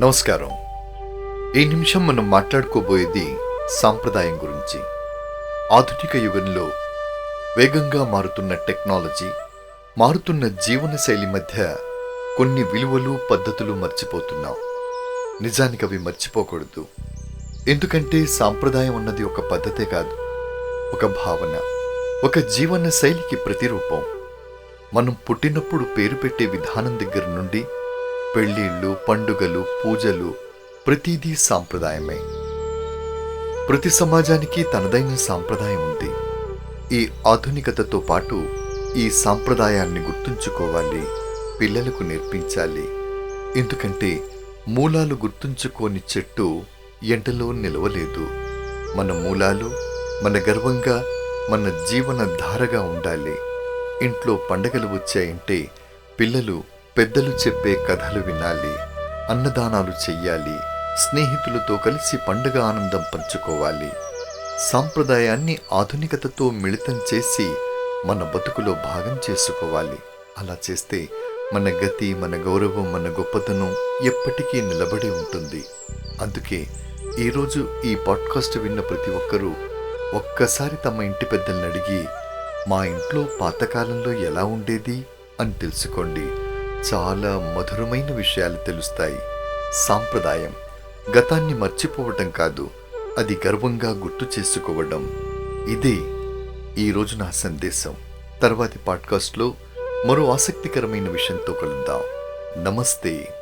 నమస్కారం. ఈ నిమిషం మనం మాట్లాడుకోబోయేది సాంప్రదాయం గురించి. ఆధునిక యుగంలో వేగంగా మారుతున్న టెక్నాలజీ మారుతున్న జీవనశైలి మధ్య కొన్ని విలువలు పద్ధతులు మర్చిపోతున్నాం. నిజానికి అవి మర్చిపోకూడదు. ఎందుకంటే సాంప్రదాయం అన్నది ఒక పద్ధతే కాదు ఒక భావన ఒక జీవన శైలికి ప్రతిరూపం. మనం పుట్టినప్పుడు పేరు పెట్టే విధానం దగ్గర నుండి పెళ్ళిళ్ళు పండుగలు పూజలు ప్రతిదీ సాంప్రదాయమే. ప్రతి సమాజానికి తనదైన సాంప్రదాయం ఉంది. ఈ ఆధునికతతో పాటు ఈ సాంప్రదాయాన్ని గుర్తుంచుకోవాలి పిల్లలకు నేర్పించాలి. ఎందుకంటే మూలాలు గుర్తుంచుకోని చెట్టు ఎండలో నిలవలేదు. మన మూలాలు మన గర్వంగా మన జీవన ధారగా ఉండాలి. ఇంట్లో పండగలు వచ్చాయంటే పిల్లలు పెద్దలు చెప్పే కథలు వినాలి అన్నదానాలు చెయ్యాలి స్నేహితులతో కలిసి పండుగ ఆనందం పంచుకోవాలి. సాంప్రదాయాన్ని ఆధునికతతో మిళితం చేసి మన బతుకులో భాగం చేసుకోవాలి. అలా చేస్తే మన గతి మన గౌరవం మన గొప్పతనం ఎప్పటికీ నిలబడి ఉంటుంది. అందుకే ఈరోజు ఈ పాడ్కాస్ట్ విన్న ప్రతి ఒక్కరూ ఒక్కసారి తమ ఇంటి పెద్దల్ని అడిగి మా ఇంట్లో పాతకాలంలో ఎలా ఉండేది? అని తెలుసుకోండి. చాలా మధురమైన విషయాలు తెలుస్తాయి. సాంప్రదాయం. గతాన్ని మర్చిపోవటం కాదు అది గర్వంగా గుర్తు చేసుకోవడం. ఇదే ఈరోజు నా సందేశం. తర్వాతి పాడ్కాస్ట్లో మరో ఆసక్తికరమైన విషయంతో కలుద్దాం. నమస్తే.